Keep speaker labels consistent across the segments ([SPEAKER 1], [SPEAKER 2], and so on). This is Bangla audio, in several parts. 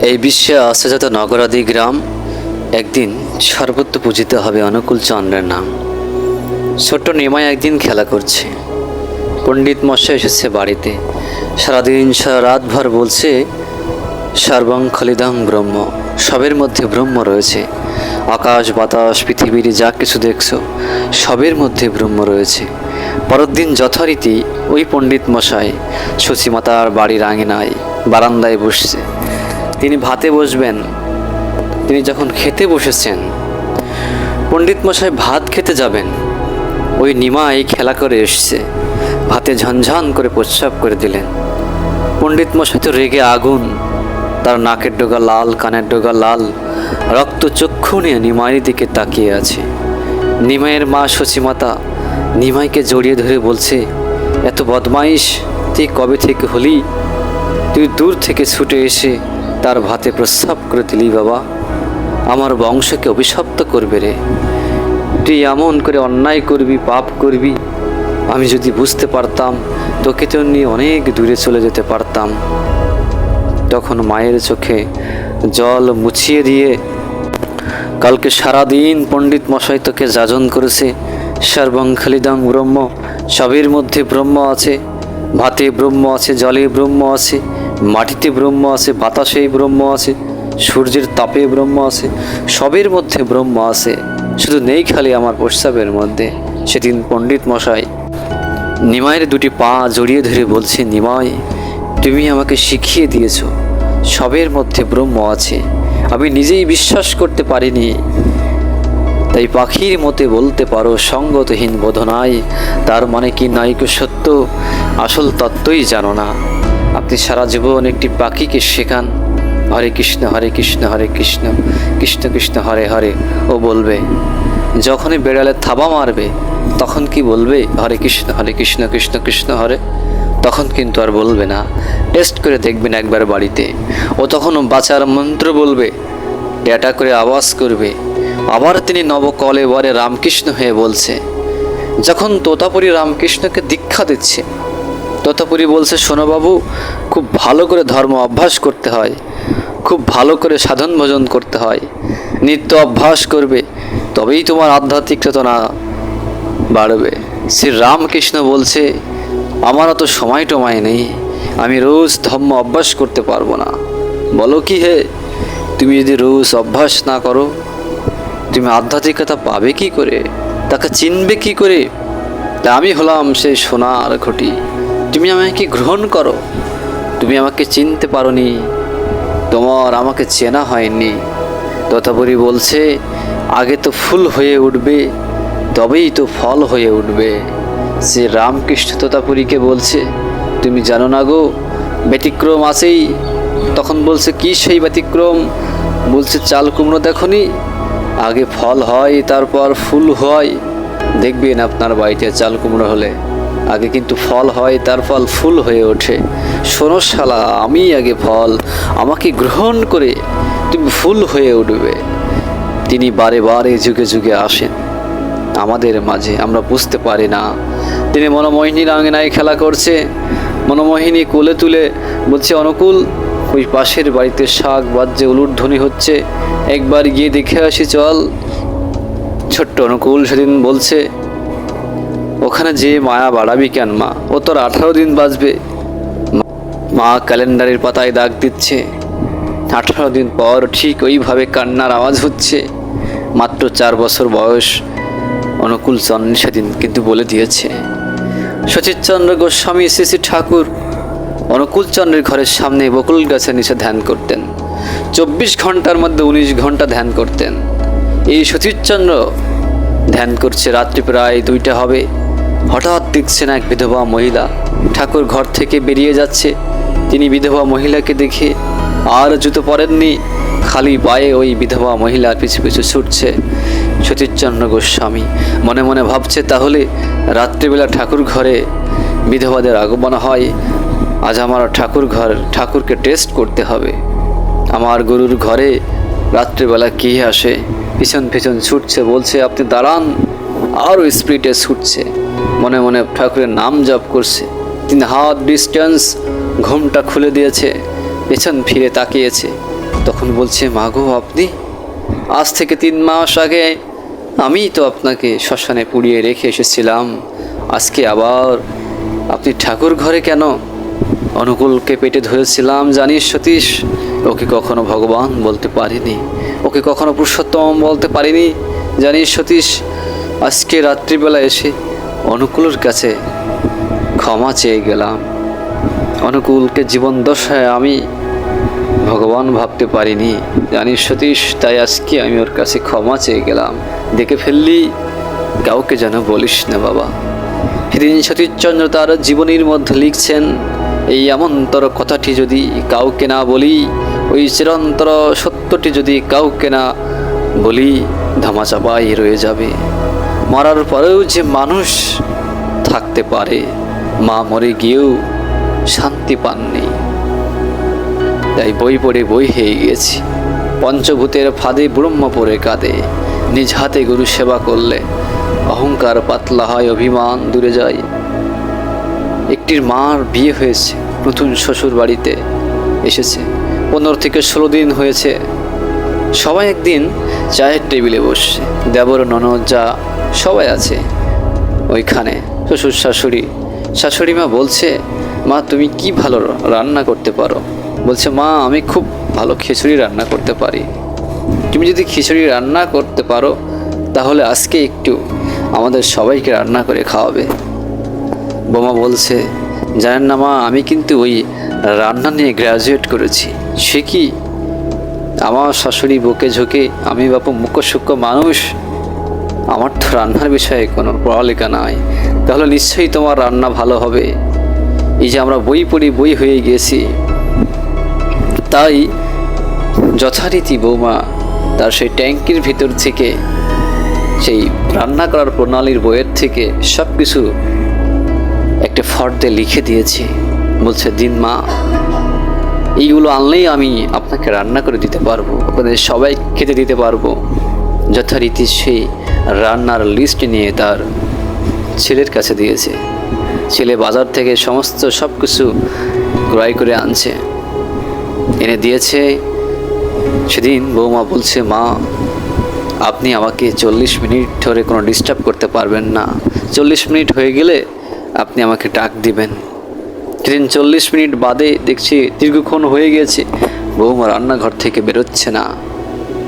[SPEAKER 1] এই বিশ্বে আছে যত নগরাদি গ্রাম একদিন সর্বত্র পূজিত হবে অনুকূল চন্দ্রের নাম। ছোট্ট নিমাই একদিন খেলা করছে। পণ্ডিত মশাই এসেছে বাড়িতে। সারাদিন সারা রাতভর বলছে, সর্বং খলিদং ব্রহ্ম, সবের মধ্যে ব্রহ্ম রয়েছে। আকাশ, বাতাস, পৃথিবীর যা কিছু দেখছ, সবের মধ্যে ব্রহ্ম রয়েছে। পরের দিন যথারীতি ওই পণ্ডিত মশাই সচিমাতার বাড়ির আঙিনায় বারান্দায় বসছে। তিনি ভাতে বসবেন। তিনি যখন খেতে বসেছেন, পণ্ডিত মশাই ভাত খেতে যাবেন। ওই নিমাই খেলা করে এসছে। ভাতে ঝনঝন করে প্রস্রাব করে দিলেন। পণ্ডিত মশাই তো রেগে আগুন। তার নাকের ডোগা লাল, কানের ডোগা লাল। রক্ত চক্ষু নিয়ে নিমাইয়ের দিকে তাকিয়ে আছে। নিমাইয়ের মা সচিমাতা নিমাইকে জড়িয়ে ধরে বলছে, এত বদমাইশ, তুই কবে থেকে হলি? তুই দূর থেকে ছুটে এসে তার ভাতে প্রস্রাব করে দিলি, বাবা। আমার বংশকে অভিশপ্ত করবে রে। তুই এমন করে অন্যায় করবি, পাপ করবি। আমি যদি বুঝতে পারতাম, তোকে তো নিয়ে অনেক দূরে চলে যেতে পারতাম। তখন মায়ের চোখে জল মুছিয়ে দিয়ে, কালকে সারাদিন পণ্ডিত মশাই তোকে যাজন করেছে। সর্বং খালিদং ব্রহ্ম, সবের মধ্যে ব্রহ্ম আছে। ভাতে ব্রহ্ম আছে, জলে ব্রহ্ম আছে। মাটিতে ব্রহ্ম আছে, বাতাসেই ব্রহ্ম আছে, সূর্যের তাপে ব্রহ্ম আছে, সবের মধ্যে ব্রহ্ম আছে। শুধু নেই খালি আমার প্রস্রাবের মধ্যে। সেদিন পণ্ডিত মশাই নিমাইয়ের দুটি পা জড়িয়ে ধরে বলছে, নিমাই, তুমি আমাকে শিখিয়ে দিয়েছ, সবের মধ্যে ব্রহ্ম আছে। আমি নিজেই বিশ্বাস করতে পারিনি। তাই পাখির মতে বলতে পারো, সঙ্গতহীন বোধনায় তার মানে কি নাইক সত্য? আসল তত্ত্বই জানো না। আপনি সারা জীবন একটি পাখিকে শেখান? হরে কৃষ্ণ হরে কৃষ্ণ হরে কৃষ্ণ কৃষ্ণ কৃষ্ণ, হরে হরে, ও বলবে। যখনই বেড়ালে থাবা মারবে, তখন কি বলবে? হরে কৃষ্ণ হরে কৃষ্ণ কৃষ্ণ কৃষ্ণ, হরে? তখন কিন্তু আর বলবে না। টেস্ট করে দেখবেন একবার বাড়িতে। ও তখন বাঁচার মন্ত্র বলবে, ডেটা করে আওয়াজ করবে। আবার তিনি নবকলে বরে রামকৃষ্ণ হয়ে বলছে, যখন তোতাপুরি রামকৃষ্ণকে দীক্ষা দিচ্ছে তোতাপুরি বলছে, শোনো বাবু, খুব ভালো করে ধর্ম অভ্যাস করতে হয়। খুব ভালো করে সাধন ভোজন করতে হয়। নিত্য অভ্যাস করবে, তবেই তোমার আধ্যাত্মিক চেতনা বাড়বে। শ্রী রামকৃষ্ণ বলছে, আমার অত সময় টমায় নেই। আমি রোজ ধর্ম অভ্যাস করতে পারব না। বলো কি হে, তুমি যদি রোজ অভ্যাস না করো, তুমি আধ্যাত্মিকতা পাবে কি করে? তাকে চিনবে কি করে? তা আমি হলাম সেই সোনার ঘটি। তুমি আমাকে গ্রহণ করো। তুমি আমাকে চিনতে পারোনি। তোমার আমাকে চেনা হয়নি। তথাপরি বলছে, আগে তো ফুল হয়ে উঠবে, তবেই তো ফল হয়ে উঠবে। সে রামকৃষ্ণ তোতাপুরীকে বলছে, তুমি জানো না গো, ব্যতিক্রম আছেই। তখন বলছে, কি সেই ব্যতিক্রম? বলছে, চাল কুমড়ো দেখনি? আগে ফল হয়, তারপর ফুল হয়। দেখবেন আপনার বাড়িতে চাল কুমড়ো হলে। আগে কিন্তু ফল হয়, তার ফল ফুল হয়ে ওঠে। শোনো শালা আমি আগে ফল। আমাকে গ্রহণ করে তুমি ফুল হয়ে উঠবে। তিনি বারে বারে যুগে যুগে আসেন। আমাদের মাঝে আমরা বুঝতে পারি না। তিনি মনোমোহিনীর আঙিনায় খেলা করছে। মনোমোহিনী কোলে তুলে বলছে, অনুকূল, ওই পাশের বাড়িতে শাক বাজ্যে উলুধ্বনি হচ্ছে। একবার গিয়ে দেখে আসি, চল। ছোট্ট অনুকূল সেদিন বলছে ওখানে যে মায়া বাড়াবি কেন মা? ও তোর আঠারো দিন বাঁচবে। মা ক্যালেন্ডারের পাতায় দাগ দিচ্ছে। আঠারো দিন পর ঠিক ওইভাবে কান্নার আওয়াজ হচ্ছে। মাত্র চার বছর বয়স, অনুকূল চন্দ্র সেদিন কিন্তু বলে দিয়েছে। সচিতচন্দ্র গোস্বামী শ্রী ঠাকুর, অনুকূল চন্দ্রের ঘরের সামনে বকুল গাছের নিচে ধ্যান করতেন। চব্বিশ ঘণ্টার মধ্যে উনিশ ঘণ্টা ধ্যান করতেন। এই সচিতচন্দ্র ধ্যান করছে রাত্রি প্রায় দুইটা হবে। হঠাৎ দেখছেন এক বিধবা মহিলা। ঠাকুর ঘর থেকে বেরিয়ে যাচ্ছে। তিনি বিধবা মহিলাকে দেখে আর জুতো পরেননি। খালি পায়ে ওই বিধবা মহিলার পিছু পিছু ছুটছে সতীশচন্দ্র গোস্বামী। মনে মনে ভাবছে, তাহলে রাত্রিবেলা ঠাকুর ঘরে বিধবাদের আগমন হয়। আজ আমার ঠাকুর ঘর, ঠাকুরকে টেস্ট করতে হবে। আমার গরুর ঘরে রাত্রিবেলা কে আসে? পিছন পিছন ছুটছে, বলছে, আপনি দাঁড়ান। আরও স্পিডে ছুটছে। মনে মনে ঠাকুরের নাম জপ করছে। তিনি হাত ডিস্টেন্স ঘুমটা খুলে দিয়েছে, পেছন ফিরে তাকিয়েছে। তখন বলছে মাগো আপনি? আজ থেকে তিন মাস আগে আমি তো আপনাকে শ্মশানে পুড়িয়ে রেখে এসেছিলাম। আজকে আবার আপনি ঠাকুর ঘরে কেন? অনুকূলকে পেটে ধরেছিলাম, জানিস সতীশ? ওকে কখনো ভগবান বলতে পারিনি। ওকে কখনো পুরুষোত্তম বলতে পারিনি। জানিস সতীশ, আজকে রাত্রিবেলা এসে অনুকূলের কাছে ক্ষমা চেয়ে গেলাম। অনুকূলকে জীবন দশায় আমি ভগবান ভাবতে পারিনি। জানিস সতীশ, তাই আজকে আমি ওর কাছে ক্ষমা চেয়ে গেলাম। দেখে ফেললি, কাউকে যেন বলিস না বাবা। সেদিন সতীশচন্দ্র তার জীবনীর মধ্যে লিখছেন, এই এমনতর কথাটি যদি কাউকে না বলি, ওই চিরন্তর সত্যটি যদি কাউকে না বলি, ধামাচাপাই রয়ে যাবে। মরার পরেও যে মানুষ থাকতে পারে, মা মরে গিয়েও শান্তি পাননি। তাই বই পড়ে বই হয়ে গেছি পঞ্চভূতের ফাঁদে ব্রহ্ম পড়ে কাঁদে। নিজ হাতে গুরু সেবা করলে অহংকার পাতলা হয়, অভিমান দূরে যায়। একটির মার বিয়ে হয়েছে, নতুন শ্বশুর বাড়িতে এসেছে। পনেরো থেকে ষোলো দিন হয়েছে। সবাই একদিন চায়ের টেবিলে বসছে। দেবর ননদ যা সবাই আছে ওইখানে। শ্বশুর, শাশুড়ি। শাশুড়ি মা বলছে, মা, তুমি কি ভালো রান্না করতে পারো? বলছে, মা, আমি খুব ভালো খিচুড়ি রান্না করতে পারি। তুমি যদি খিচুড়ি রান্না করতে পারো, তাহলে আজকে একটু আমাদের সবাইকে রান্না করে খাওয়াবে। বোমা বলছে, জানেন না মা, আমি কিন্তু ওই রান্না নিয়ে গ্র্যাজুয়েট করেছি। সে কি? আমার শাশুড়ি বুকে ঝুঁকে, আমি বাপু মুখ্য সূক্ষ্ম মানুষ আমার তো রান্নার বিষয়ে কোনো পড়ালেখা নাই। তাহলে নিশ্চয়ই তোমার রান্না ভালো হবে। এই যে আমরা বই পড়ি, বই হয়ে গিয়েছি তাই যথারীতি বৌমা, তার সেই ট্যাঙ্কির ভিতর থেকে, সেই রান্না করার প্রণালীর বইয়ের থেকে সব কিছু একটা ফর্দে লিখে দিয়েছি। বলছে, দিন মা, এইগুলো আনলেই আমি আপনাকে রান্না করে দিতে পারব। আপনাদের সবাই খেতে দিতে পারব। যথারীতি সেই রান্নার লিস্ট নিয়ে তার ছেলের কাছে দিয়েছে। ছেলে বাজার থেকে সমস্ত সব কিছু ক্রয় করে আনছে। এনে দিয়েছে, সেদিন বৌমা বলছে, মা, আপনি আমাকে চল্লিশ মিনিট ধরে কোনো ডিস্টার্ব করতে পারবেন না। চল্লিশ মিনিট হয়ে গেলে আপনি আমাকে ডাক দিবেন। সেদিন চল্লিশ মিনিট বাদে দেখছি দীর্ঘক্ষণ হয়ে গেছে। বৌমা রান্নাঘর থেকে বেরোচ্ছে না।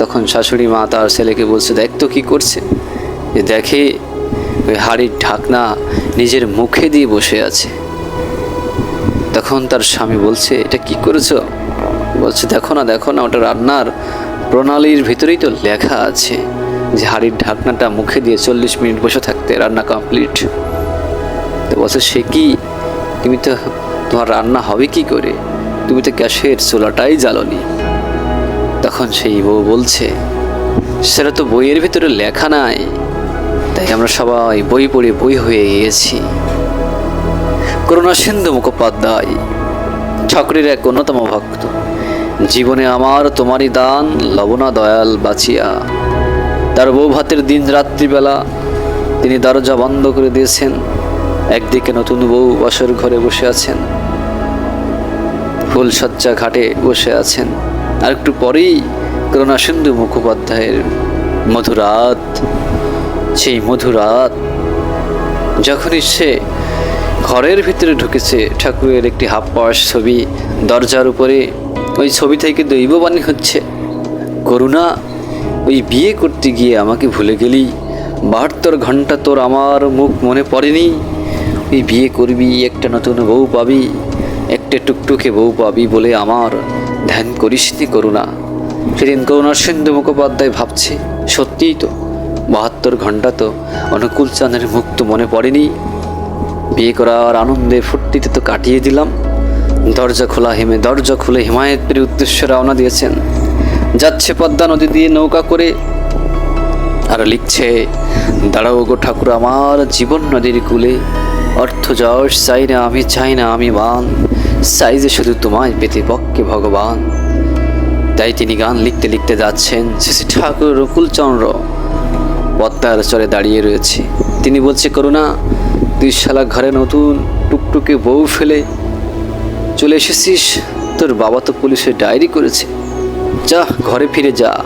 [SPEAKER 1] তখন শাশুড়ি মা তার ছেলেকে বলছে, দেখ তো কী করছে? যে দেখে ওই হাড়ির ঢাকনা নিজের মুখে দিয়ে বসে আছে। তখন তার স্বামী বলছে, এটা কি করেছ? বলছে, দেখো না দেখো না, ওটা রান্নার প্রণালীর ভিতরেই তো লেখা আছে যে হাড়ির ঢাকনাটা মুখে দিয়ে চল্লিশ মিনিট বসে থাকতে রান্না কমপ্লিট। তো বলছে, সে কি? তুমি তো তোমার রান্না হবে কি করে? তুমি তো গ্যাসের চুলাটাই জ্বালনি। তখন সেই বউ বলছে, সেটা তো বইয়ের ভিতরে লেখা নাই, তাই আমরা সবাই বই পড়ে বই হয়ে গিয়েছি। করুণা সিন্ধু মুখোপাধ্যায়, ঠাকুরের এক অন্যতম ভক্ত। জীবনে আমার তোমারই দান, লবণা দয়াল বাঁচিয়া। তার বউ ভাতের দিন রাত্রিবেলা তিনি দরজা বন্ধ করে দিয়েছেন, একদিকে নতুন বউ বসর ঘরে বসে আছেন ফুলসজ্জা ঘাটে বসে আছেন। আর একটু পরেই করুণা সিন্ধু মুখোপাধ্যায়ের মধুরাত, সেই মধুরাত, যখনই সে ঘরের ভিতরে ঢুকেছে, ঠাকুরের একটি হাফ পাওয়ার ছবি দরজার উপরে, ওই ছবি থেকে দৈববাণী হচ্ছে, করুণা, ওই বিয়ে করতে গিয়ে আমাকে ভুলে গেলি, বাহাত্তর ঘণ্টা তোর আমার মুখ মনে পড়েনি, ওই বিয়ে করবি, একটা নতুন বউ পাবি, একটা টুকটুকে বউ পাবি বলে আমার ধ্যান করিসনি করুণা। সেদিন করুণার সিন্ধু মুখোপাধ্যায় ভাবছে, সত্যিই তো, বাহাত্তর ঘণ্টা তো অনুকূল চাঁদের মুখ তো মনে পড়েনি। বিয়ে করার আনন্দে ফুর্তিতে তো কাটিয়ে দিলাম। দরজা খোলা হেমে, দরজা খুলে হিমায়তপুরের উদ্দেশ্যে রওনা দিয়েছেন। যাচ্ছে পদ্মা নদী দিয়ে নৌকা করে। আর লিখছে, দাঁড়াও গো ঠাকুর আমার জীবন নদীর কূলে, অর্থ যশ চাই না, আমি চাই না, আমি বান যে শুধু তোমায় পেতে পক্ষে ভগবান। তাই তিনি গান লিখতে লিখতে যাচ্ছেন শ্রী ঠাকুর রকুলচন্দ্র। পদ্মার চরে দাঁড়িয়ে রয়েছে। তিনি বলছে, করুণা, তুই শালা ঘরে নতুন টুকটুকে বউ ফেলে চলে এসেছিস। তোর বাবা তো পুলিশে ডায়েরি করেছে। যা, ঘরে ফিরে যা।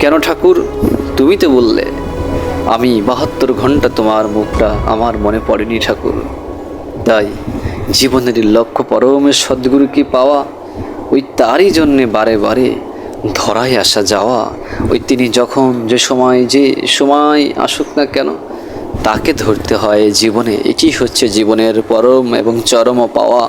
[SPEAKER 1] কেন ঠাকুর? তুমি তো বললে, আমি বাহাত্তর ঘণ্টা তোমার মুখটা আমার মনে পড়েনি ঠাকুর। তাই জীবনের লক্ষ্য পরমের সদ্গুরুকে পাওয়া? ওই তারই জন্যে বারে বারে ধরায় আসা যাওয়া। ওই তিনি যখন যে সময় যে সময় আসুক না কেন, তাকে ধরতে হয় জীবনে। এটি হচ্ছে জীবনের পরম এবং চরম পাওয়া।